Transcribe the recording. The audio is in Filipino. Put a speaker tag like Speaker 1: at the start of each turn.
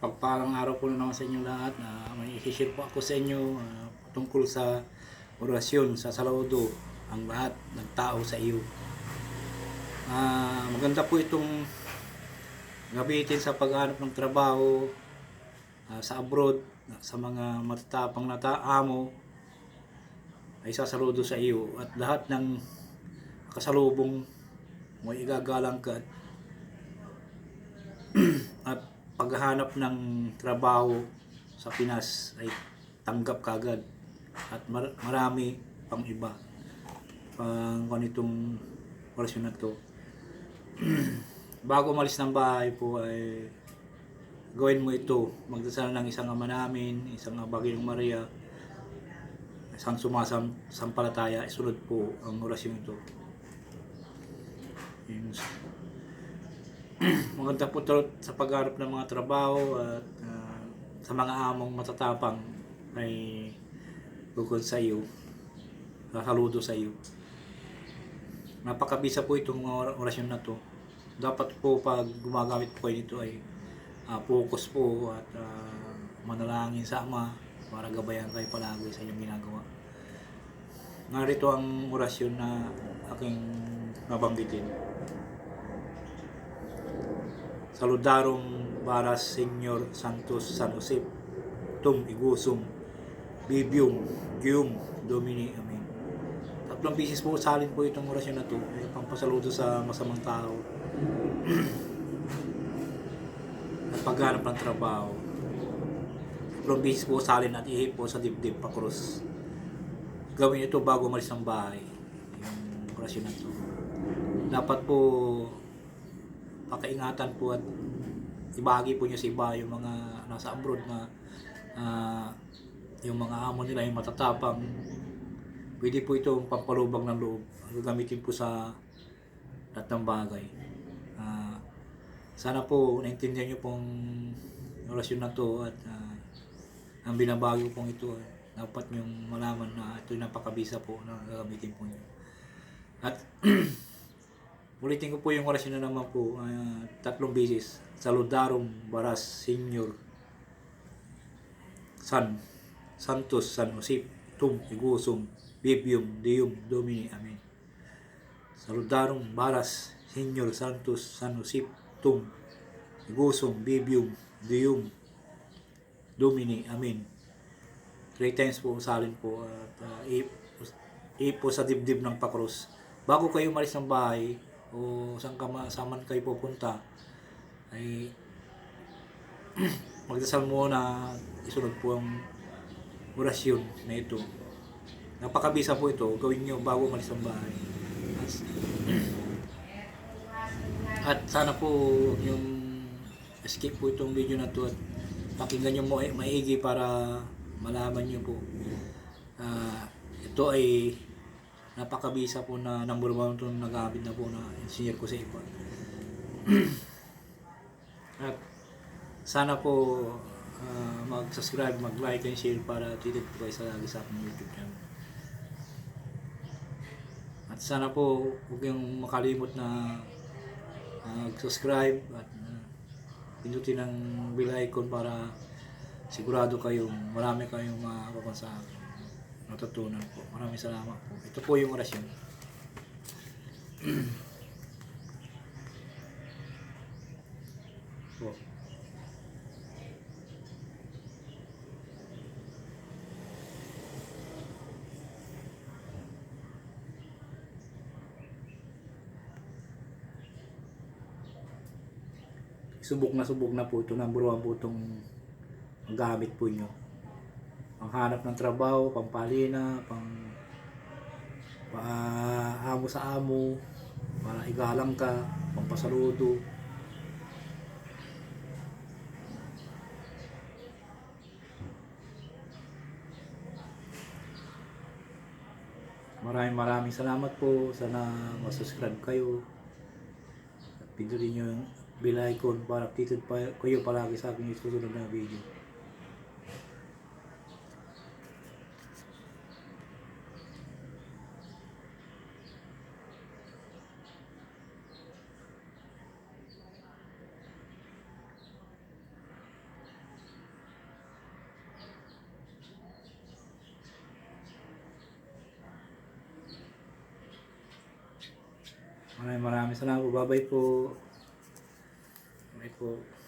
Speaker 1: Pagpalang araw po naman sa inyo lahat na may i-share po ako sa inyo ah, tungkol sa orasyon sa saludo ang lahat ng tao sa iyo. Ah, maganda po itong gamitin sa paghanap ng trabaho ah, sa abroad sa mga matatapang na amo ay sasaludo sa iyo at lahat ng kasalubong mo igagalang ka at paghahanap ng trabaho sa Pinas ay tanggap kagad at mar- marami pang iba pang ganitong orasyon na to. Bago umalis ng bahay po ay gawin mo ito. Magdasal ng isang ama namin isang Bagyong Maria isang sumasam sampalataya isunod po ang orasyon ito. Yun. maganda po sa pagharap ng mga trabaho at ah, sa mga among matatapang ay bukod sa iyo. Sasaludo sa iyo. Napakabisa po itong orasyon na to. Dapat po pag gumagamit po kayo nito ay ah, focus po at ah, manalangin sa Ama para gabayan kayo palagi sa inyong ginagawa. Narito ang orasyon na aking nabanggitin Saludarum Baras Senyor Santos San Jose. Tum Igusum Bibium Gium Domini Amen. Tatlong bisis po salin po itong orasyon na to. Ay pampasaludo sa masamang tao. At paghanap ng trabaho. Tatlong bisis po salin at ihip po sa dibdib pa krus. Gawin ito bago umalis ng bahay. Yung orasyon na to. Dapat po pakaingatan po at ibahagi po niyo sa iba yung mga nasa abroad na ah, yung mga amo nila yung matatapang. Pwede po itong pampalubang ng loob gagamitin po sa lahat ng bagay. Ah, sana po naintindihan niyo pong orasyon na to at ah, ang binabago pong ito eh, dapat niyong malaman na ito yung napakabisa po na gagamitin po niyo. At Ulitin ko po yung orasyon na naman po, ah, tatlong beses. Saludarum Baras Senior San Santos San Josep Tum Igusum Bibium Deum Domini Amen. Saludarum Baras Senior Santos San Josep Tum Igusum Bibium Deum Domini Amen. Three times po salin po at uh, ipo sa dibdib ng pakros. Bago kayo umalis ng bahay, o saan ka ma- saan man kayo pupunta ay magdasal muna isunod po ang orasyon na ito. Napakabisa po ito. Gawin nyo bago umalis ang bahay. At sana po yung skip po itong video na to at pakinggan nyo mo maigi para malaman nyo po. Ah, ito ay napakabisa po na number one ito nagamit na po na engineer ko sa iba. At sana po ah, mag-subscribe, mag-like and share para tweeted po kayo sa lagi sa aking YouTube channel. At sana po huwag yung makalimot na ah, mag-subscribe at uh, pindutin ang bell icon para sigurado kayong marami kayong makakuha sa akin natutunan po. Maraming salamat po. Ito po yung orasyon. po. Subok na subok na po ito. Number one po itong gamit po nyo panghanap ng trabaho, pampalina, pang paamo sa amo, para igalang ka, pampasaludo. Maraming maraming salamat po. Sana masubscribe kayo. At pindutin nyo yung bell icon para updated pa kayo palagi sa aking susunod na video. Maraming maraming salamat po. Bye-bye po. Bye po.